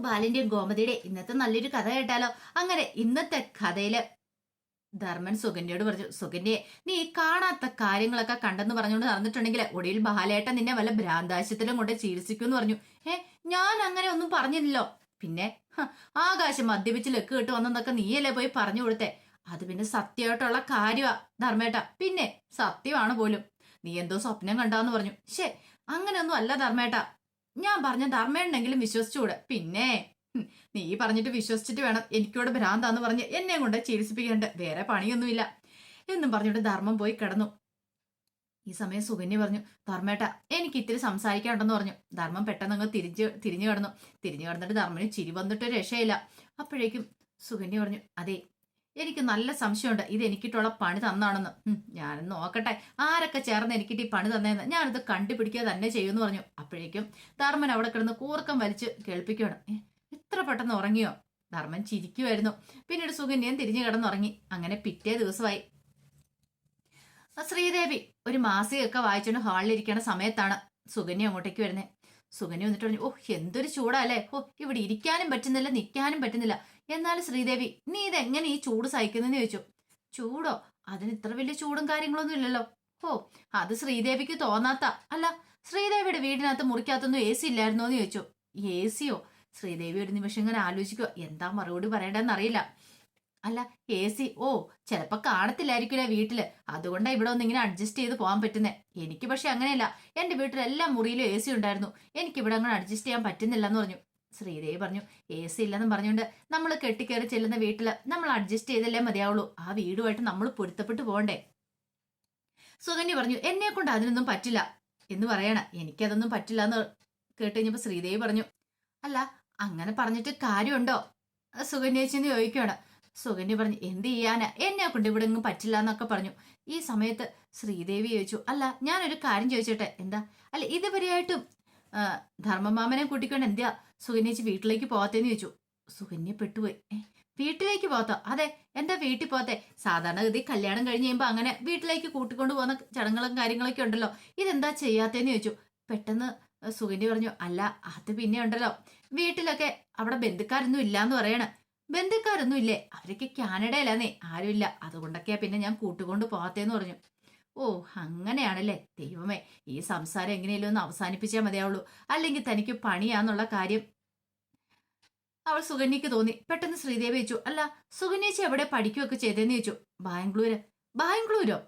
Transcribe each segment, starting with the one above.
ബാലിന്റെയും ഗോമതിയുടെ ഇന്നത്തെ നല്ലൊരു കഥ കേട്ടാലോ? അങ്ങനെ ഇന്നത്തെ കഥയിൽ ധർമ്മൻ സുകന്യയോട് പറഞ്ഞു സുഗന്യെ നീ കാണാത്ത കാര്യങ്ങളൊക്കെ കണ്ടെന്ന് പറഞ്ഞുകൊണ്ട് നടന്നിട്ടുണ്ടെങ്കിൽ ഒടുവിൽ ബാലേട്ട നിന്നെ വല്ല ഭ്രാന്താശത്തിലും കൊണ്ട് ചികിത്സിക്കുമെന്ന് പറഞ്ഞു. ഏ ഞാൻ അങ്ങനെ ഒന്നും പറഞ്ഞില്ലല്ലോ. പിന്നെ ആകാശം മദ്യപിച്ച് ലക്ക് കിട്ടു വന്നെന്നൊക്കെ നീയല്ലേ പോയി പറഞ്ഞു കൊടുത്തേ? അത് പിന്നെ സത്യമായിട്ടുള്ള കാര്യമാ ധർമ്മേട്ട. പിന്നെ സത്യമാണ് പോലും. നീ എന്തോ സ്വപ്നം കണ്ടാന്ന് പറഞ്ഞു. ശേ അങ്ങനെയൊന്നും അല്ല ധർമ്മേട്ട. ഞാൻ പറഞ്ഞ ധർമ്മയുണ്ടെങ്കിലും വിശ്വസിച്ചുകൂടെ? പിന്നെ നീ പറഞ്ഞിട്ട് വിശ്വസിച്ചിട്ട് വേണം എനിക്കിവിടെ ഭ്രാന്താന്ന് പറഞ്ഞ് എന്നെ കൊണ്ട് ചികിത്സിപ്പിക്കേണ്ട വേറെ പണിയൊന്നുമില്ല. എന്നും പറഞ്ഞിട്ട് ധർമ്മം പോയി കിടന്നു. ഈ സമയം സുകന്യ പറഞ്ഞു ധർമ്മേട്ട എനിക്ക് ഇത്തിരി സംസാരിക്കാനുണ്ടെന്ന് പറഞ്ഞു. ധർമ്മം പെട്ടെന്ന് അങ്ങ് തിരിഞ്ഞ് തിരിഞ്ഞു കിടന്നു. തിരിഞ്ഞു കിടന്നിട്ട് ധർമ്മന് ചിരി വന്നിട്ട് രക്ഷയില്ല. അപ്പോഴേക്കും സുകന്യ പറഞ്ഞു അതെ എനിക്ക് നല്ല സംശയമുണ്ട്. ഇത് എനിക്കിട്ടുള്ള പണി തന്നാണെന്ന്. ഞാനൊന്ന് നോക്കട്ടെ. ആരൊക്കെ ചേർന്ന് എനിക്കിട്ട് ഈ പണി തന്നേന്ന്? ഞാനിത് കണ്ടുപിടിക്കുക തന്നെ ചെയ്യുമെന്ന് പറഞ്ഞു. അപ്പോഴേക്കും ധർമ്മൻ അവിടെ കിടന്ന് കൂർക്കം വലിച്ച് കേൾപ്പിക്കുകയാണ്. എത്ര പെട്ടെന്ന് ഉറങ്ങിയോ? ധർമ്മൻ ചിരിക്കുമായിരുന്നു പിന്നീട് സുകന്യൻ തിരിഞ്ഞു കിടന്നുറങ്ങി. അങ്ങനെ പിറ്റേ ദിവസമായി. ശ്രീദേവി ഒരു മാസികയൊക്കെ വായിച്ചുകൊണ്ട് ഹാളിലിരിക്കുന്ന സമയത്താണ് സുകന്യ അങ്ങോട്ടേക്ക് വരുന്നത് സുകന്യ വന്നിട്ട് പറഞ്ഞു ഓ എന്തൊരു ചൂടാ അല്ലേ? ഓ ഇവിടെ ഇരിക്കാനും പറ്റുന്നില്ല നിൽക്കാനും പറ്റുന്നില്ല. എന്നാലും ശ്രീദേവി നീ ഇതെങ്ങനെ ഈ ചൂട് സഹിക്കുന്നെന്ന് ചോദിച്ചു. ചൂടോ? അതിന് ഇത്ര വലിയ ചൂടും കാര്യങ്ങളൊന്നും ഇല്ലല്ലോ. ഓ അത് ശ്രീദേവിക്ക് തോന്നാത്ത അല്ല ശ്രീദേവിയുടെ വീടിനകത്ത് മുറിക്കകത്തൊന്നും എ സി ഇല്ലായിരുന്നോ എന്ന് ചോദിച്ചു. എ സിയോ? ശ്രീദേവി ഒരു നിമിഷം ഇങ്ങനെ ആലോചിക്കോ എന്താ മറുപടി പറയേണ്ടതെന്ന് അറിയില്ല. അല്ല എ സി? ഓ ചിലപ്പോ കാണത്തില്ലായിരിക്കില്ല വീട്ടിൽ. അതുകൊണ്ടാണ് ഇവിടെ ഒന്ന് ഇങ്ങനെ അഡ്ജസ്റ്റ് ചെയ്ത് പോകാൻ പറ്റുന്നത് എനിക്ക് പക്ഷെ അങ്ങനെയല്ല. എന്റെ വീട്ടിൽ എല്ലാ മുറിയിലും എ സി ഉണ്ടായിരുന്നു. എനിക്ക് ഇവിടെ അങ്ങനെ അഡ്ജസ്റ്റ് ചെയ്യാൻ പറ്റുന്നില്ല എന്ന് പറഞ്ഞു. ശ്രീദേവി പറഞ്ഞു എ സി ഇല്ലെന്നും പറഞ്ഞുകൊണ്ട് നമ്മൾ കെട്ടിക്കയറി ചെല്ലുന്ന വീട്ടിൽ നമ്മൾ അഡ്ജസ്റ്റ് ചെയ്തല്ലേ മതിയാവുള്ളൂ. ആ വീടുമായിട്ട് നമ്മൾ പൊരുത്തപ്പെട്ടു പോകണ്ടേ? സുഗന്യ പറഞ്ഞു എന്നെ കൊണ്ട് അതിനൊന്നും പറ്റില്ല. എന്ന് പറയണ എനിക്കതൊന്നും പറ്റില്ല എന്ന് കേട്ട് കഴിഞ്ഞപ്പോ ശ്രീദേവി പറഞ്ഞു അല്ല അങ്ങനെ പറഞ്ഞിട്ട് കാര്യമുണ്ടോ? സുകന്യേച്ചെന്ന് ചോദിക്കുകയാണ്. സുഗന്യ പറഞ്ഞു എന്ത് ചെയ്യാനാ? എന്നെ കൊണ്ട് ഇവിടെ ഒന്നും പറ്റില്ല എന്നൊക്കെ പറഞ്ഞു. ഈ സമയത്ത് ശ്രീദേവി ചോദിച്ചു അല്ല ഞാനൊരു കാര്യം ചോദിച്ചോട്ടെ? എന്താ? അല്ല ഇതുവരെയായിട്ടും ധർമ്മമാമനെ കൂട്ടിക്കൊണ്ട് എന്തിയാ സുകന്യച്ച് വീട്ടിലേക്ക് പോകത്തേന്ന് ചോദിച്ചു. സുകന്യ പെട്ടുപോയി. വീട്ടിലേക്ക് പോത്തോ അതെ എന്താ വീട്ടിൽ പോത്തെ സാധാരണഗതി കല്യാണം കഴിഞ്ഞ് കഴിയുമ്പോ അങ്ങനെ വീട്ടിലേക്ക് കൂട്ടിക്കൊണ്ട് പോകുന്ന ചടങ്ങുകളും കാര്യങ്ങളൊക്കെ ഉണ്ടല്ലോ. ഇതെന്താ ചെയ്യാത്തേന്ന് ചോദിച്ചു. പെട്ടെന്ന് സുകന്യ പറഞ്ഞു അല്ല അത് പിന്നെ ഉണ്ടല്ലോ. വീട്ടിലൊക്കെ അവിടെ ബന്ധുക്കാരൊന്നും ഇല്ലാന്ന് പറയണ. ബന്ധുക്കാരൊന്നും ഇല്ലേ? അവരൊക്കെ കാനഡയിലാന്നേ. ആരുമില്ല. അതുകൊണ്ടൊക്കെയാ പിന്നെ ഞാൻ കൂട്ടുകൊണ്ട് പോകാത്തേന്ന് പറഞ്ഞു. ഓ അങ്ങനെയാണല്ലേ? ദൈവമേ ഈ സംസാരം എങ്ങനെയല്ലോ ഒന്ന് അവസാനിപ്പിച്ചാൽ മതിയാവുള്ളൂ. അല്ലെങ്കിൽ തനിക്ക് പണിയാന്നുള്ള കാര്യം. അവൾ സുകന്യക്ക് തോന്നി. പെട്ടെന്ന് ശ്രീദേവി ചോദിച്ചു അല്ല സുകന്യേച്ചി എവിടെ പഠിക്കുകയൊക്കെ ചെയ്തേന്ന് ചോദിച്ചു. ബാംഗ്ലൂര്. ബാംഗ്ലൂരോ?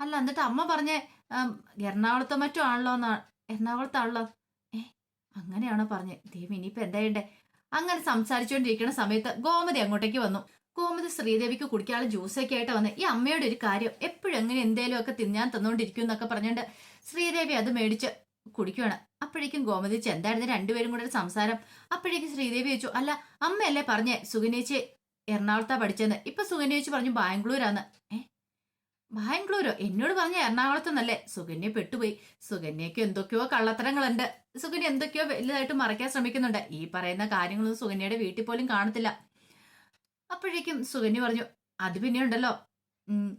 അല്ല എന്നിട്ട് അമ്മ പറഞ്ഞ എറണാകുളത്തോ മറ്റോ ആണല്ലോ എന്നാ എറണാകുളത്താണല്ലോ? ഏ അങ്ങനെയാണോ പറഞ്ഞ്? ദൈവം ഇനിയിപ്പോ എന്താ ചെയ്യണ്ടേ? അങ്ങനെ സംസാരിച്ചുകൊണ്ടിരിക്കുന്ന സമയത്ത് ഗോമതി അങ്ങോട്ടേക്ക് വന്നു. ഗോമതി ശ്രീദേവിക്ക് കുടിക്കാനുള്ള ജ്യൂസൊക്കെ ആയിട്ട് വന്ന് ഈ അമ്മയുടെ ഒരു കാര്യം എപ്പോഴും എങ്ങനെ എന്തേലും ഒക്കെ തിന്നാൻ തന്നോണ്ടിരിക്കും എന്നൊക്കെ പറഞ്ഞുകൊണ്ട് ശ്രീദേവി അത് മേടിച്ച് കുടിക്കുവാണ്. അപ്പോഴേക്കും ഗോമതി എന്തായിരുന്നു രണ്ടുപേരും കൂടെ സംസാരം? അപ്പോഴേക്കും ശ്രീദേവി ചോദിച്ചു അല്ല അമ്മയല്ലേ പറഞ്ഞേ സുഗനേച്ചി എറണാകുളത്താ പഠിച്ചെന്ന്. ഇപ്പൊ സുഗനേച്ചി പറഞ്ഞു ബാംഗ്ലൂരാന്ന്. ഏ? ബാംഗ്ലൂരോ? എന്നോട് പറഞ്ഞ എറണാകുളത്തുനിന്നല്ലേ? സുഗന്യ പെട്ടുപോയി. സുഗന്യക്ക് എന്തൊക്കെയോ കള്ളത്തരങ്ങളുണ്ട്. സുഗന്യ എന്തൊക്കെയോ വലുതായിട്ട് മറയ്ക്കാൻ ശ്രമിക്കുന്നുണ്ട്. ഈ പറയുന്ന കാര്യങ്ങളൊന്നും സുഗന്യയുടെ വീട്ടിൽ പോലും കാണത്തില്ല. അപ്പോഴേക്കും സുകന്യ പറഞ്ഞു അത് പിന്നെ ഉണ്ടല്ലോ. ഉം,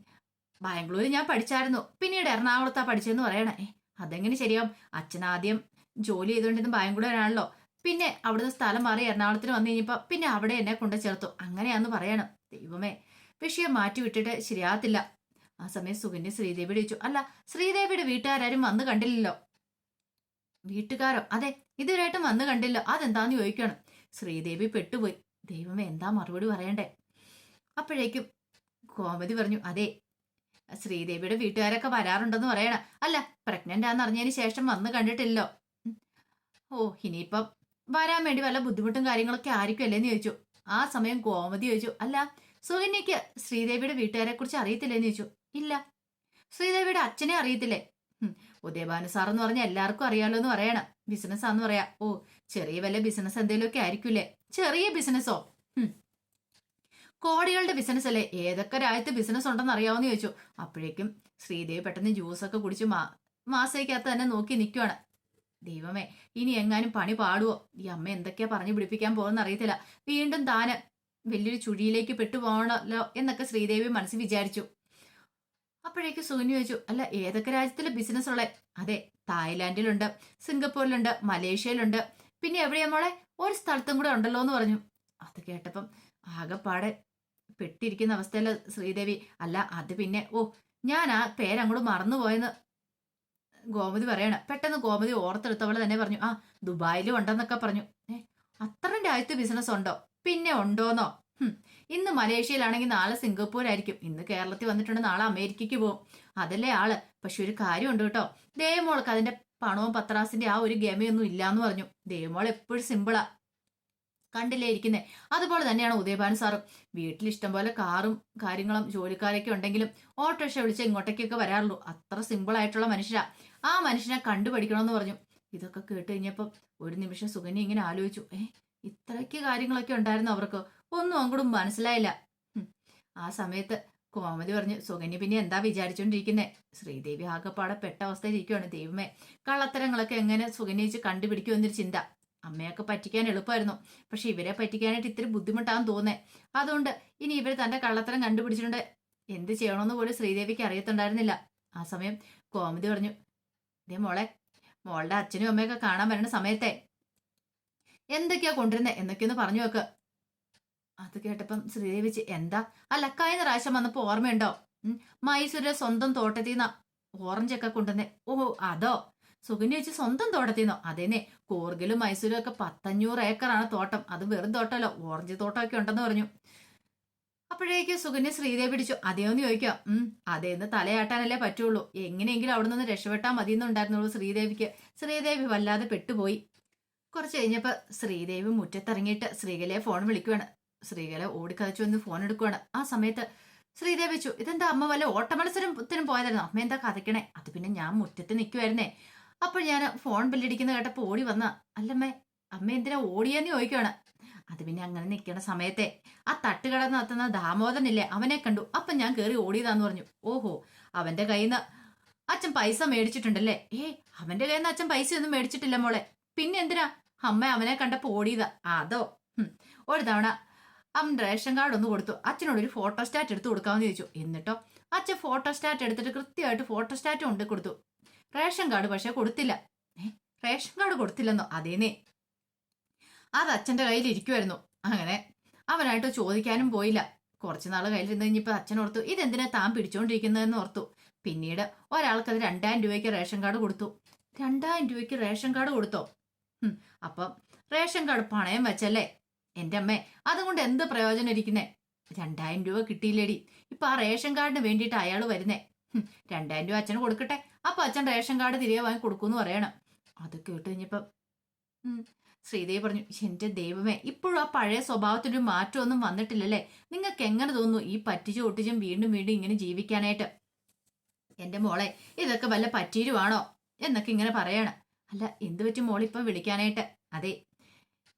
ബാംഗ്ലൂര് ഞാൻ പഠിച്ചായിരുന്നു. പിന്നീട് എറണാകുളത്താ പഠിച്ചതെന്ന് പറയണേ. അതെങ്ങനെ ശരിയാവും? അച്ഛൻ ആദ്യം ജോലി ചെയ്തുകൊണ്ടിരുന്ന ബാംഗ്ലൂരാണല്ലോ. പിന്നെ അവിടുന്ന് സ്ഥലം മാറി എറണാകുളത്തിന് വന്നു കഴിഞ്ഞപ്പോ പിന്നെ അവിടെ എന്നെ കൊണ്ട് ചേർത്തു. അങ്ങനെയാന്ന് പറയണം. ദൈവമേ വിഷയം മാറ്റി വിട്ടിട്ട് ശരിയാകത്തില്ല. ആ സമയം സുകന്യ ശ്രീദേവിയുടെ ചോദിച്ചു അല്ല ശ്രീദേവിയുടെ വീട്ടുകാരും വന്ന് കണ്ടില്ലല്ലോ? വീട്ടുകാരോ? അതെ ഇതുവരെയായിട്ടും വന്ന് കണ്ടില്ലോ. അതെന്താന്ന് ചോദിക്കണം? ശ്രീദേവി പെട്ടുപോയി. ദൈവമേ എന്താ മറുപടി പറയണ്ടേ? അപ്പോഴേക്കും കോമതി പറഞ്ഞു അതെ ശ്രീദേവിയുടെ വീട്ടുകാരൊക്കെ വരാറുണ്ടെന്ന് പറയണ. അല്ല പ്രഗ്നന്റ് ആണെന്ന് അറിഞ്ഞതിന് ശേഷം വന്ന് കണ്ടിട്ടില്ലോ. ഓ ഇനിയിപ്പം വരാൻ വേണ്ടി വല്ല ബുദ്ധിമുട്ടും കാര്യങ്ങളൊക്കെ ആയിരിക്കും അല്ലേന്ന് ചോദിച്ചു. ആ സമയം കോമതി ചോദിച്ചു അല്ല സുകന്യക്ക് ശ്രീദേവിയുടെ വീട്ടുകാരെ കുറിച്ച് അറിയത്തില്ലേന്ന് ചോദിച്ചു. ഇല്ല ശ്രീദേവിയുടെ അച്ഛനെ അറിയത്തില്ലേ? ഉദയഭാനു സാർ എന്ന് പറഞ്ഞാൽ എല്ലാവർക്കും അറിയാലോ എന്ന് പറയണം. ബിസിനസ് ആന്ന് പറയാ. ഓ ചെറിയ വല്ല ബിസിനസ് എന്തെങ്കിലുമൊക്കെ ആയിരിക്കൂലേ? ചെറിയ ബിസിനസ്സോ? കോടികളുടെ ബിസിനസ് അല്ലേ? ഏതൊക്കെ രാജ്യത്ത് ബിസിനസ് ഉണ്ടെന്ന് അറിയാവുന്ന ചോദിച്ചു. അപ്പോഴേക്കും ശ്രീദേവി പെട്ടെന്ന് ജ്യൂസൊക്കെ കുടിച്ച് മാ മാസയ്ക്കകത്ത് തന്നെ നോക്കി നിൽക്കുവാണ് ദൈവമേ ഇനി എങ്ങാനും പണി പാടുവോ? ഈ അമ്മ എന്തൊക്കെയാ പറഞ്ഞു പിടിപ്പിക്കാൻ പോകുന്ന അറിയത്തില്ല. വീണ്ടും താന് വലിയൊരു ചുഴിയിലേക്ക് പെട്ടുപോകണല്ലോ എന്നൊക്കെ ശ്രീദേവി മനസ്സിൽ വിചാരിച്ചു. അപ്പോഴേക്ക് സുകന്യ ചോദിച്ചു അല്ല ഏതൊക്കെ രാജ്യത്തിലെ ബിസിനസ് ഉള്ളേ? അതെ തായ്ലാന്റിലുണ്ട് സിംഗപ്പൂരിലുണ്ട് മലേഷ്യയിലുണ്ട്. പിന്നെ എവിടെയാ മോളെ? ഒരു സ്ഥലത്തും കൂടെ ഉണ്ടല്ലോ എന്ന് പറഞ്ഞു. അത് കേട്ടപ്പം ആകെപ്പാടെ പെട്ടിരിക്കുന്ന അവസ്ഥയിൽ ശ്രീദേവി അല്ല അത് പിന്നെ ഓ ഞാൻ ആ പേരങ്ങോട്ട് മറന്നുപോയെന്ന് ഗോമതി പറയണ. പെട്ടെന്ന് ഗോമതി ഓർത്തെടുത്തവൾ തന്നെ പറഞ്ഞു ആ ദുബായിലും ഉണ്ടെന്നൊക്കെ പറഞ്ഞു. ഏ അത്ര രാജ്യത്ത് ബിസിനസ് ഉണ്ടോ? പിന്നെ ഉണ്ടോന്നോ? ഇന്ന് മലേഷ്യയിലാണെങ്കിൽ നാളെ സിംഗപ്പൂരായിരിക്കും. ഇന്ന് കേരളത്തിൽ വന്നിട്ടുണ്ട് നാളെ അമേരിക്കയ്ക്ക് പോകും അതല്ലേ ആൾ? പക്ഷെ ഒരു കാര്യമുണ്ട് കേട്ടോ. ദേവമോൾക്ക് അതിന്റെ പണവും പത്രാസിന്റെ ആ ഒരു ഗമയൊന്നും ഇല്ലാന്ന് പറഞ്ഞു. ദേവമോൾ എപ്പോഴും സിമ്പിളാ കണ്ടില്ലേ ഇരിക്കുന്നേ? അതുപോലെ തന്നെയാണ് ഉദയഭാനു സാറും. വീട്ടിൽ ഇഷ്ടം പോലെ കാറും കാര്യങ്ങളും ജോലിക്കാരൊക്കെ ഉണ്ടെങ്കിലും ഓട്ടോറിക്ഷ വിളിച്ച് ഇങ്ങോട്ടേക്കൊക്കെ വരാറുള്ളൂ. അത്ര സിമ്പിൾ ആയിട്ടുള്ള മനുഷ്യരാ. ആ മനുഷ്യനെ കണ്ടുപഠിക്കണമെന്ന് പറഞ്ഞു. ഇതൊക്കെ കേട്ട് കഴിഞ്ഞപ്പം ഒരു നിമിഷം സുകന്യ ഇങ്ങനെ ആലോചിച്ചു. ഏ ഇത്രയ്ക്ക് കാര്യങ്ങളൊക്കെ ഉണ്ടായിരുന്നു അവർക്ക്. ഒന്നും അങ്ങോട്ടും മനസ്സിലായില്ല. ആ സമയത്ത് കോമതി പറഞ്ഞു. സുകന്യ പിന്നെ എന്താ വിചാരിച്ചോണ്ടിരിക്കുന്നേ? ശ്രീദേവി ആകെപ്പാടെ പെട്ട അവസ്ഥയിലിരിക്കുവാണ് ദൈവമേ. കള്ളത്തരങ്ങളൊക്കെ എങ്ങനെ സുകന്യച്ച് കണ്ടുപിടിക്കുമെന്നൊരു ചിന്ത. അമ്മയൊക്കെ പറ്റിക്കാൻ എളുപ്പമായിരുന്നു. പക്ഷെ ഇവരെ പറ്റിക്കാനായിട്ട് ഇത്തിരി ബുദ്ധിമുട്ടാന്ന് തോന്നേ അതുകൊണ്ട് ഇനി ഇവർ തന്റെ കള്ളത്തരം കണ്ടുപിടിച്ചിട്ടുണ്ട്. എന്ത് ചെയ്യണമെന്ന് പോലും ശ്രീദേവിക്ക് അറിയത്തുണ്ടായിരുന്നില്ല. ആ സമയം കോമതി പറഞ്ഞു ഇതേ മോളെ മോളുടെ അച്ഛനും അമ്മയൊക്കെ കാണാൻ വരുന്ന സമയത്തെ. എന്തൊക്കെയാ കൊണ്ടുവരുന്നത് എന്നൊക്കെയൊന്ന് പറഞ്ഞു വെക്ക്. അത് കേട്ടപ്പം ശ്രീദേവി എന്താ? ആ കഴിഞ്ഞ പ്രാവശ്യം വന്നപ്പോ ഓർമ്മയുണ്ടോ? മൈസൂരിലെ സ്വന്തം തോട്ടത്തിൽ ഓറഞ്ച് ഒക്കെ കൊണ്ടുവന്നേ. ഓഹോ അതോ? സുഗന്യ വെച്ച് സ്വന്തം തോട്ടത്തിന്നോ? അതേനെ കൂർഗിലും മൈസൂരും ഒക്കെ പത്തഞ്ഞൂറ് ഏക്കറാണ് തോട്ടം. അത് വെറും തോട്ടമല്ലോ ഓറഞ്ച് തോട്ടം ഒക്കെ ഉണ്ടെന്ന് പറഞ്ഞു. അപ്പോഴേക്ക് സുഗന്യ ശ്രീദേവി പിടിച്ചു അതേന്ന് ചോദിക്കാം. ഉം അതേന്ന് തലയാട്ടാനല്ലേ പറ്റുള്ളൂ. എങ്ങനെയെങ്കിലും അവിടെ നിന്ന് രക്ഷപ്പെട്ടാൽ മതി എന്നുണ്ടായിരുന്നുള്ളൂ ശ്രീദേവിക്ക്. ശ്രീദേവി വല്ലാതെ പെട്ടുപോയി. കുറച്ച് കഴിഞ്ഞപ്പോ ശ്രീദേവി മുറ്റത്തിറങ്ങിയിട്ട് ശ്രീകലയെ ഫോൺ വിളിക്കുവാണ്. ശ്രീകല ഓടിക്കതച്ചു വന്ന് ഫോൺ എടുക്കുവാണ് ആ സമയത്ത് ശ്രീദേവി വെച്ചു ഇതെന്താ അമ്മ വല്ല ഓട്ടമത്സരത്തിനും പോയതായിരുന്നു? അമ്മ എന്താ കഥയ്ക്കണേ? അത് പിന്നെ ഞാൻ മുറ്റത്ത് നിൽക്കുമായിരുന്നേ അപ്പോൾ ഞാൻ ഫോൺ ബില്ലടിക്കുന്ന കേട്ടപ്പോൾ ഓടി വന്ന അല്ലമ്മേ അമ്മ എന്തിനാ ഓടിയെന്ന് ചോദിക്കുവാണ്? അത് പിന്നെ അങ്ങനെ നിൽക്കണ സമയത്തെ ആ തട്ടുകട നടത്തുന്ന ദാമോദരനില്ലേ അവനെ കണ്ടു. അപ്പം ഞാൻ കയറി ഓടിയതാന്ന് പറഞ്ഞു. ഓഹോ അവന്റെ കയ്യിൽ നിന്ന് അച്ഛൻ പൈസ മേടിച്ചിട്ടുണ്ടല്ലേ? ഏ അവന്റെ കയ്യിൽ നിന്ന് അച്ഛൻ പൈസ ഒന്നും മേടിച്ചിട്ടില്ല മോളെ. പിന്നെ എന്തിനാ? അമ്മ അവനെ കണ്ടപ്പോ ഓടിയതാ. അതോ ഒരു തവണ അവൻ റേഷൻ കാർഡ് ഒന്ന് കൊടുത്തു. അച്ഛനോട് ഒരു ഫോട്ടോ സ്റ്റാറ്റ് എടുത്ത് കൊടുക്കാമെന്ന് ചോദിച്ചു. എന്നിട്ടോ? അച്ഛൻ ഫോട്ടോ സ്റ്റാറ്റ് എടുത്തിട്ട് കൃത്യമായിട്ട് ഫോട്ടോ സ്റ്റാറ്റ് കൊണ്ട് കൊടുത്തു. റേഷൻ കാർഡ് പക്ഷെ കൊടുത്തില്ല. Ration card കൊടുത്തില്ലെന്നോ? അതേനേ അത് അച്ഛന്റെ കയ്യിൽ ഇരിക്കുമായിരുന്നു അങ്ങനെ അവനായിട്ട് ചോദിക്കാനും പോയില്ല. കുറച്ച് നാൾ കയ്യിലിരുന്ന് കഴിഞ്ഞപ്പോൾ അച്ഛൻ ഓർത്തു ഇതെന്തിനാ താൻ പിടിച്ചോണ്ടിരിക്കുന്നതെന്ന് ഓർത്തു. പിന്നീട് ഒരാൾക്ക് അത് രണ്ടായിരം രൂപയ്ക്ക് റേഷൻ കാർഡ് കൊടുത്തു. രണ്ടായിരം രൂപയ്ക്ക് റേഷൻ കാർഡ് കൊടുത്തോ? അപ്പം റേഷൻ കാർഡ് പണയം വെച്ചല്ലേ? എന്റെ അമ്മേ അതുകൊണ്ട് എന്ത് പ്രയോജനം ഇരിക്കുന്നേ? രണ്ടായിരം രൂപ കിട്ടിയില്ലേടി. ഇപ്പൊ ആ റേഷൻ കാർഡിന് വേണ്ടിയിട്ട് അയാൾ വരുന്നേ. രണ്ടായിരം രൂപ അച്ഛന് കൊടുക്കട്ടെ. അപ്പൊ അച്ഛൻ റേഷൻ കാർഡ് തിരികെ വാങ്ങി കൊടുക്കൂന്ന് പറയണം. അത് കേട്ട് കഴിഞ്ഞപ്പം ശ്രീദേവി പറഞ്ഞു എന്റെ ദൈവമേ ഇപ്പോഴും ആ പഴയ സ്വഭാവത്തിനൊരു മാറ്റമൊന്നും വന്നിട്ടില്ലല്ലേ? നിങ്ങൾക്ക് എങ്ങനെ തോന്നുന്നു ഈ പറ്റിച്ചും ഒട്ടിച്ചും വീണ്ടും വീണ്ടും ഇങ്ങനെ ജീവിക്കാനായിട്ട്? എന്റെ മോളെ ഇതൊക്കെ വല്ല പറ്റീരുവാണോ എന്നൊക്കെ ഇങ്ങനെ പറയാണ്. അല്ല എന്ത് പറ്റി മോളിപ്പം വിളിക്കാനായിട്ട്? അതെ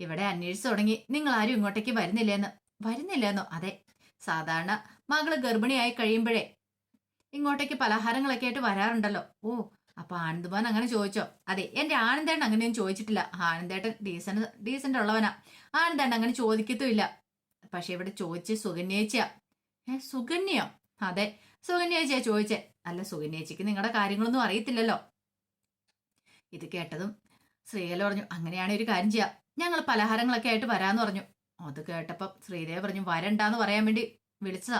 ഇവിടെ അന്വേഷിച്ചു തുടങ്ങി. നിങ്ങൾ ആരും ഇങ്ങോട്ടേക്ക് വരുന്നില്ലെന്ന്. വരുന്നില്ലെന്നോ? അതെ. സാധാരണ മകൾ ഗർഭിണിയായി കഴിയുമ്പോഴേ ഇങ്ങോട്ടേക്ക് പലഹാരങ്ങളൊക്കെ ആയിട്ട് വരാറുണ്ടല്ലോ. ഓ അപ്പൊ ആനന്ദമാൻ അങ്ങനെ ചോദിച്ചോ? അതെ എന്റെ ആനന്ദേട്ടൻ അങ്ങനെയൊന്നും ചോദിച്ചിട്ടില്ല. ആനന്ദേട്ടൻ ഡീസന്റ് ഡീസന്റ് ഉള്ളവനാ. ആനന്ദേട്ടൻ അങ്ങനെ ചോദിക്കത്തുമില്ല. പക്ഷെ ഇവിടെ ചോദിച്ച് സുകന്യേച്ചിയാ ഏ സുകന്യോ അതെ സുകന്യേച്ചിയാ ചോദിച്ചേ. അല്ല സുകന്യേച്ചിക്ക് നിങ്ങളുടെ കാര്യങ്ങളൊന്നും അറിയത്തില്ലല്ലോ. ഇത് കേട്ടതും ശ്രീകല പറഞ്ഞു അങ്ങനെയാണെങ്കിൽ ഒരു കാര്യം ചെയ്യാം. ഞങ്ങൾ പലഹാരങ്ങളൊക്കെ ആയിട്ട് വരാന്ന് പറഞ്ഞു. അത് കേട്ടപ്പം ശ്രീദേവ പറഞ്ഞു വരണ്ടാന്ന് പറയാൻ വേണ്ടി വിളിച്ചതാ.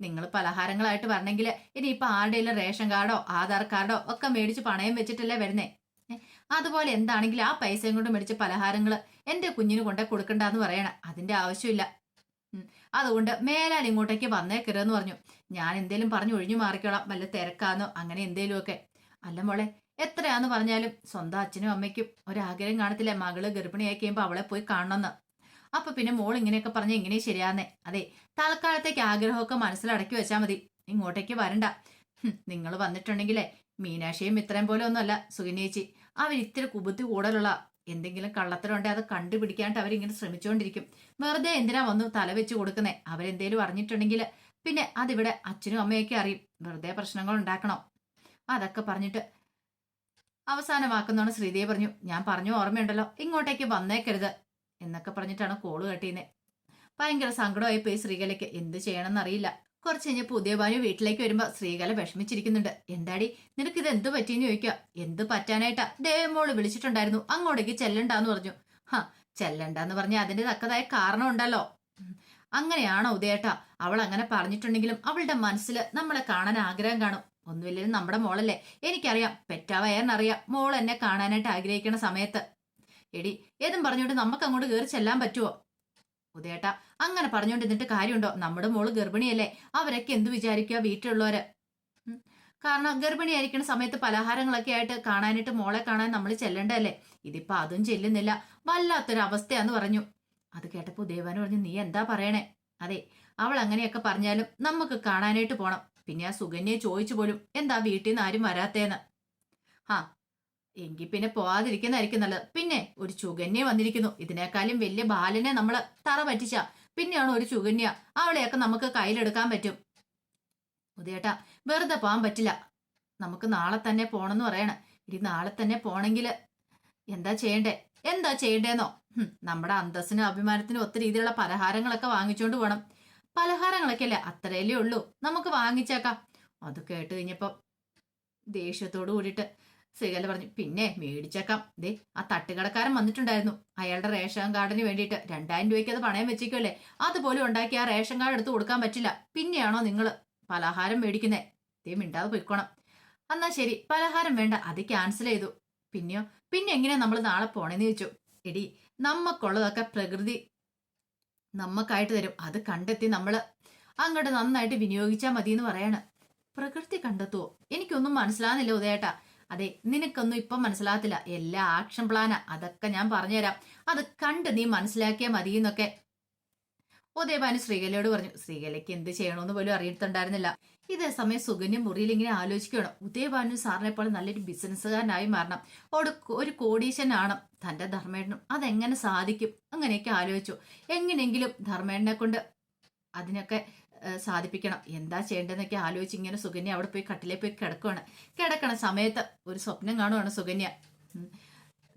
നിങ്ങൾ പലഹാരങ്ങളായിട്ട് വരണമെങ്കിൽ ഇനിയിപ്പോൾ ആരുടെയും റേഷൻ കാർഡോ ആധാർ കാർഡോ ഒക്കെ മേടിച്ച് പണയം വെച്ചിട്ടല്ലേ വരുന്നേ? അതുപോലെ എന്താണെങ്കിലും ആ പൈസയും കൊണ്ട് മേടിച്ച പലഹാരങ്ങൾ എന്റെ കുഞ്ഞിന് കൊണ്ടേ കൊടുക്കണ്ടെന്ന് പറയണം. അതിന്റെ ആവശ്യമില്ല. അതുകൊണ്ട് മേലാൽ ഇങ്ങോട്ടേക്ക് വന്നേക്കരുതെന്ന് പറഞ്ഞു. ഞാൻ എന്തേലും പറഞ്ഞു ഒഴിഞ്ഞു മാറിക്കോളാം. വല്ല തിരക്കാന്നോ അങ്ങനെ എന്തേലുമൊക്കെ. അല്ല മോളെ എത്രയാന്ന് പറഞ്ഞാലും സ്വന്തം അച്ഛനും അമ്മയ്ക്കും ഒരാഗ്രഹം കാണത്തില്ല. മകൾ ഗർഭിണിയായി കഴിയുമ്പോൾ അവളെ പോയി കാണണമെന്ന് അപ്പൊ പിന്നെ മോൾ ഇങ്ങനെയൊക്കെ പറഞ്ഞ ഇങ്ങനെ ശരിയാന്നേ അതെ തൽക്കാലത്തേക്ക് ആഗ്രഹമൊക്കെ മനസ്സിലടക്കി വെച്ചാൽ മതി. ഇങ്ങോട്ടേക്ക് വരണ്ട. നിങ്ങൾ വന്നിട്ടുണ്ടെങ്കിലേ മീനാക്ഷിയും ഇത്രയും പോലെ ഒന്നുമല്ല. സുഗിനേച്ചി അവർ ഇത്തിരി കുബുദ്ധി കൂടുതലുള്ള എന്തെങ്കിലും കള്ളത്തരം ഉണ്ടെങ്കിൽ അത് കണ്ടുപിടിക്കാണ്ട് അവരിങ്ങനെ ശ്രമിച്ചുകൊണ്ടിരിക്കും വെറുതെ എന്തിനാ വന്നു തല വെച്ച് കൊടുക്കുന്നേ? അവരെന്തേലും അറിഞ്ഞിട്ടുണ്ടെങ്കിൽ പിന്നെ അതിവിടെ അച്ഛനും അമ്മയൊക്കെ അറിയും. വെറുതെ പ്രശ്നങ്ങൾ ഉണ്ടാക്കണം. അതൊക്കെ പറഞ്ഞിട്ട് അവസാനമാക്കുന്നതാണ് ശ്രീദേവി പറഞ്ഞു. ഞാൻ പറഞ്ഞു ഓർമ്മയുണ്ടല്ലോ. ഇങ്ങോട്ടേക്ക് വന്നേക്കരുത് എന്നൊക്കെ പറഞ്ഞിട്ടാണ് കോൾ കെട്ടിയുന്നത് ഭയങ്കര സങ്കടമായി പോയി ശ്രീകലയ്ക്ക്. എന്ത് ചെയ്യണമെന്ന് അറിയില്ല കുറച്ച് കഴിഞ്ഞ് പുതിയ ഭാര്യ വീട്ടിലേക്ക് വരുമ്പോ ശ്രീകല വിഷമിച്ചിരിക്കുന്നുണ്ട്. എന്താടി? നിനക്ക് ഇത് എന്ത് പറ്റിയെന്ന് ചോദിക്കുക എന്ത് പറ്റാനായിട്ടാ? ദേവമോൾ വിളിച്ചിട്ടുണ്ടായിരുന്നു. അങ്ങോട്ടേക്ക് ചെല്ലണ്ടാന്ന് പറഞ്ഞു. ഹാ ചെല്ലണ്ടെന്ന് പറഞ്ഞ അതിന്റെ തക്കതായ കാരണം ഉണ്ടല്ലോ. അങ്ങനെയാണോ ഉദയേട്ടാ? അവൾ അങ്ങനെ പറഞ്ഞിട്ടുണ്ടെങ്കിലും അവളുടെ മനസ്സിൽ നമ്മളെ കാണാൻ ആഗ്രഹം കാണും. ഒന്നുമില്ലെങ്കിലും നമ്മുടെ മോളല്ലേ? എനിക്കറിയാം. പെറ്റാവയറിനറിയാം. മോൾ എന്നെ കാണാനായിട്ട് ആഗ്രഹിക്കണ സമയത്ത്. എടി ഏതും പറഞ്ഞുകൊണ്ട് നമുക്ക് അങ്ങോട്ട് കയറി ചെല്ലാൻ പറ്റുമോ ഉദയേട്ടാ അങ്ങനെ പറഞ്ഞുകൊണ്ട് എന്നിട്ട് കാര്യമുണ്ടോ? നമ്മുടെ മോൾ ഗർഭിണിയല്ലേ. അവരൊക്കെ എന്തു വിചാരിക്കുക വീട്ടിലുള്ളവര്. കാരണം ഗർഭിണിയായിരിക്കുന്ന സമയത്ത് പലഹാരങ്ങളൊക്കെ ആയിട്ട് കാണാനായിട്ട് മോളെ കാണാൻ നമ്മൾ ചെല്ലണ്ടല്ലേ? ഇതിപ്പോ അതും ചെല്ലുന്നില്ല. വല്ലാത്തൊരു അവസ്ഥയാന്ന് പറഞ്ഞു. അത് കേട്ടപ്പോ ദേവാന് പറഞ്ഞു നീ എന്താ പറയണേ? അതെ അവൾ അങ്ങനെയൊക്കെ പറഞ്ഞാലും നമുക്ക് കാണാനായിട്ട് പോണം. പിന്നെ ആ സുകന്യെ ചോദിച്ചു പോലും എന്താ വീട്ടിൽ നിന്ന് ആരും വരാത്തേന്ന്? ആ എങ്കിൽ പിന്നെ പോവാതിരിക്കുന്നതായിരിക്കും നല്ലത്. പിന്നെ ഒരു ചുകന്യ വന്നിരിക്കുന്നു. ഇതിനേക്കാളും വലിയ ബാലനെ നമ്മൾ തറ പറ്റിച്ച. പിന്നെയാണ് ഒരു ചുകന്യ അവളെയൊക്കെ നമുക്ക് കയ്യിലെടുക്കാൻ പറ്റും. ഉദയേട്ടാ വെറുതെ പോകാൻ പറ്റില്ല. നമുക്ക് നാളെ തന്നെ പോണെന്ന് പറയണം. ഇനി നാളെ തന്നെ പോണെങ്കിൽ എന്താ ചെയ്യണ്ടേ? എന്താ ചെയ്യണ്ടേന്നോ? നമ്മുടെ അന്തസ്സിനും അഭിമാനത്തിനും ഒത്തിരി രീതിയിലുള്ള പലഹാരങ്ങളൊക്കെ വാങ്ങിച്ചോണ്ട് പോകണം പലഹാരങ്ങളൊക്കെ അല്ലേ? അത്രയല്ലേ ഉള്ളൂ. നമുക്ക് വാങ്ങിച്ചേക്കാം. അത് കേട്ട് കഴിഞ്ഞപ്പോ ദേഷ്യത്തോട് കൂടിയിട്ട് ശ്രീകല പറഞ്ഞു പിന്നെ മേടിച്ചേക്കാം. ദേ ആ തട്ടുകടക്കാരൻ വന്നിട്ടുണ്ടായിരുന്നു. അയാളുടെ റേഷൻ കാർഡിന് വേണ്ടിയിട്ട് രണ്ടായിരം രൂപയ്ക്ക് അത് പണയം വെച്ചേക്കുമല്ലേ അതുപോലും ഉണ്ടാക്കി ആ റേഷൻ കാർഡ് എടുത്ത് കൊടുക്കാൻ പറ്റില്ല. പിന്നെയാണോ നിങ്ങൾ പലഹാരം മേടിക്കുന്നേ? ദേ മിണ്ടാതെ പോയിക്കോണം. എന്നാ ശരി പലഹാരം വേണ്ട. അത് ക്യാൻസൽ ചെയ്തു. പിന്നെയോ? പിന്നെ എങ്ങനെയാ നമ്മൾ നാളെ പോണേന്ന് ചോദിച്ചു. എടി നമ്മക്കുള്ളതൊക്കെ പ്രകൃതി നമ്മക്കായിട്ട് തരും. അത് കണ്ടെത്തി നമ്മൾ അങ്ങോട്ട് നന്നായിട്ട് വിനിയോഗിച്ചാൽ മതി എന്ന് പറയാണ്. പ്രകൃതി കണ്ടെത്തുവോ? എനിക്കൊന്നും മനസ്സിലാകുന്നില്ല ഉദയേട്ടാ. അതെ നിനക്കൊന്നും ഇപ്പം മനസ്സിലാകത്തില്ല. എല്ലാ ആക്ഷൻ പ്ലാനാ. അതൊക്കെ ഞാൻ പറഞ്ഞുതരാം. അത് കണ്ട് നീ മനസ്സിലാക്കിയാൽ മതി എന്നൊക്കെ ഉദയഭാനു ശ്രീകലയോട് പറഞ്ഞു. ശ്രീകലയ്ക്ക് എന്ത് ചെയ്യണമെന്ന് പോലും അറിയത്തുണ്ടായിരുന്നില്ല. ഇതേ സമയം സുകന്യ മുറിയിൽ ഇങ്ങനെ ആലോചിക്കണം ഉദയഭാനു സാറിനെ പോലെ നല്ലൊരു ബിസിനസ്സുകാരനായി മാറണം. ഒരു ഒരു കോടീശനാണ് തന്റെ ധർമ്മേടനും അതെങ്ങനെ സാധിക്കും? അങ്ങനെയൊക്കെ ആലോചിച്ചു. എങ്ങനെയെങ്കിലും ധർമ്മേടനെ കൊണ്ട് അതിനൊക്കെ സാധിപ്പിക്കണം. എന്താ ചെയ്യേണ്ടതെന്നൊക്കെ ആലോചിച്ച് ഇങ്ങനെ സുകന്യ അവിടെ പോയി കട്ടിലേ പോയി കിടക്കുകയാണ് കിടക്കണ സമയത്ത് ഒരു സ്വപ്നം കാണുവാണ് സുകന്യ.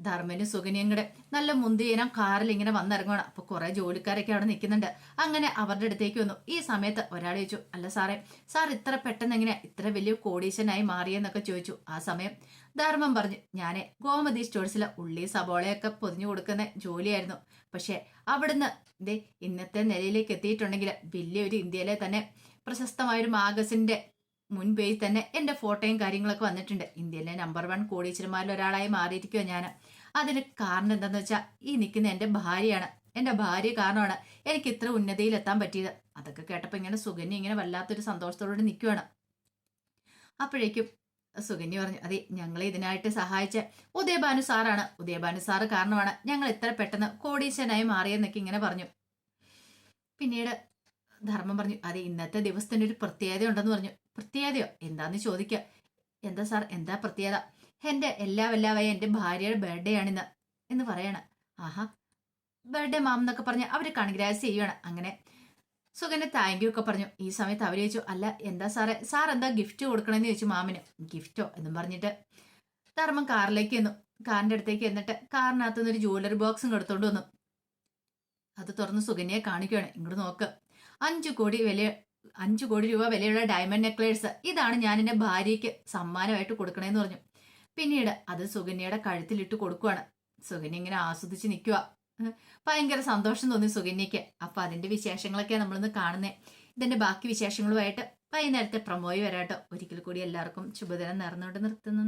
ധർമ്മനും സുഖനിയും കൂടെ നല്ല മുന്തിയനം കാറിൽ ഇങ്ങനെ വന്നിറങ്ങണം അപ്പൊ കുറെ ജോലിക്കാരൊക്കെ അവിടെ നിൽക്കുന്നുണ്ട്. അങ്ങനെ അവരുടെ അടുത്തേക്ക് വന്നു. ഈ സമയത്ത് ഒരാൾ ചോദിച്ചു അല്ല സാറേ സാർ ഇത്ര പെട്ടെന്ന് എങ്ങനെ ഇത്ര വലിയ കോടീശനായി മാറിയെന്നൊക്കെ ചോദിച്ചു. ആ സമയം ധർമ്മം പറഞ്ഞു ഞാൻ ഗോമതി സ്റ്റോഴ്സിലെ ഉള്ളി സബോളയൊക്കെ പൊതിഞ്ഞു കൊടുക്കുന്ന ജോലിയായിരുന്നു. പക്ഷെ അവിടുന്ന് ഇന്നത്തെ നിലയിലേക്ക് എത്തിയിട്ടുണ്ടെങ്കിൽ വലിയൊരു ഇന്ത്യയിലെ തന്നെ പ്രശസ്തമായ ഒരു മാഗസിന്റെ മുൻ പേജിൽ തന്നെ എന്റെ ഫോട്ടോയും കാര്യങ്ങളൊക്കെ വന്നിട്ടുണ്ട്. ഇന്ത്യയിലെ നമ്പർ വൺ കോടീശ്വരന്മാരിൽ ഒരാളായി മാറിയിരിക്കുമോ ഞാൻ അതിന് കാരണം എന്താന്ന് വെച്ചാൽ ഈ നിൽക്കുന്ന എന്റെ ഭാര്യയാണ്. എന്റെ ഭാര്യ കാരണമാണ് എനിക്ക് ഇത്ര ഉന്നതിയിൽ എത്താൻ പറ്റിയത്. അതൊക്കെ കേട്ടപ്പോൾ ഇങ്ങനെ സുകന്യ ഇങ്ങനെ വല്ലാത്തൊരു സന്തോഷത്തോടുകൂടി നിൽക്കുകയാണ് അപ്പോഴേക്കും സുകന്യ പറഞ്ഞു അതെ ഞങ്ങളെ ഇതിനായിട്ട് സഹായിച്ച ഉദയഭാനു സാറാണ്. ഉദയഭാനു സാറ് കാരണമാണ് ഞങ്ങൾ ഇത്ര പെട്ടെന്ന് കോടീശ്വരനായി മാറിയെന്നൊക്കെ ഇങ്ങനെ പറഞ്ഞു. പിന്നീട് ധർമ്മം പറഞ്ഞു അതെ ഇന്നത്തെ ദിവസത്തിന് ഒരു പ്രത്യേകത ഉണ്ടെന്ന് പറഞ്ഞു. പ്രത്യേകതയോ? എന്താന്ന് ചോദിക്കുക എന്താ സാർ? എന്താ പ്രത്യേകത? എന്റെ എല്ലാ വല്ലാവായ എന്റെ ഭാര്യയുടെ ബർത്ത്ഡേ ആണിന്ന് എന്ന് പറയണ. ആഹാ ബർത്ത്ഡേ മാം എന്നൊക്കെ പറഞ്ഞ് അവർ കൺഗ്രാസ് ചെയ്യണം അങ്ങനെ സുഗന്റെ താങ്ക് യു ഒക്കെ പറഞ്ഞു. ഈ സമയത്ത് അവർ ചോദിച്ചു അല്ല എന്താ സാറേ? സാർ എന്താ ഗിഫ്റ്റ് കൊടുക്കണമെന്ന് ചോദിച്ചു മാമിന് ഗിഫ്റ്റോ? എന്നും പറഞ്ഞിട്ട് ധർമ്മം കാറിലേക്ക് ചെന്നു. കാറിന്റെ അടുത്തേക്ക് എന്നിട്ട് കാറിനകത്തുനിന്ന് ഒരു ജ്വല്ലറി ബോക്സും എടുത്തോണ്ട് വന്നു. അത് തുറന്ന് സുഗന്യയെ കാണിക്കുകയാണ് ഇങ്ങോട്ട് നോക്ക്. അഞ്ചു കോടി വില അഞ്ചു കോടി രൂപ വിലയുള്ള ഡയമണ്ട് നെക്ലേഴ്സ് ഇതാണ് ഞാൻ എന്റെ ഭാര്യയ്ക്ക് സമ്മാനമായിട്ട് കൊടുക്കണേന്ന് പറഞ്ഞു. പിന്നീട് അത് സുകന്യയുടെ കഴുത്തിലിട്ട് കൊടുക്കുവാണ്. സുകന്യ ഇങ്ങനെ ആസ്വദിച്ച് നിൽക്കുക ഭയങ്കര സന്തോഷം തോന്നി സുകന്യയ്ക്ക്. അപ്പൊ അതിന്റെ വിശേഷങ്ങളൊക്കെ നമ്മളിന്ന് കാണുന്നേ. ഇതിന്റെ ബാക്കി വിശേഷങ്ങളുമായിട്ട് വൈകുന്നേരത്തെ പ്രമോയി വരാട്ടോ. ഒരിക്കൽ കൂടി എല്ലാവർക്കും ശുഭദിനം നേർന്നുകൊണ്ട് നിർത്തുന്നു.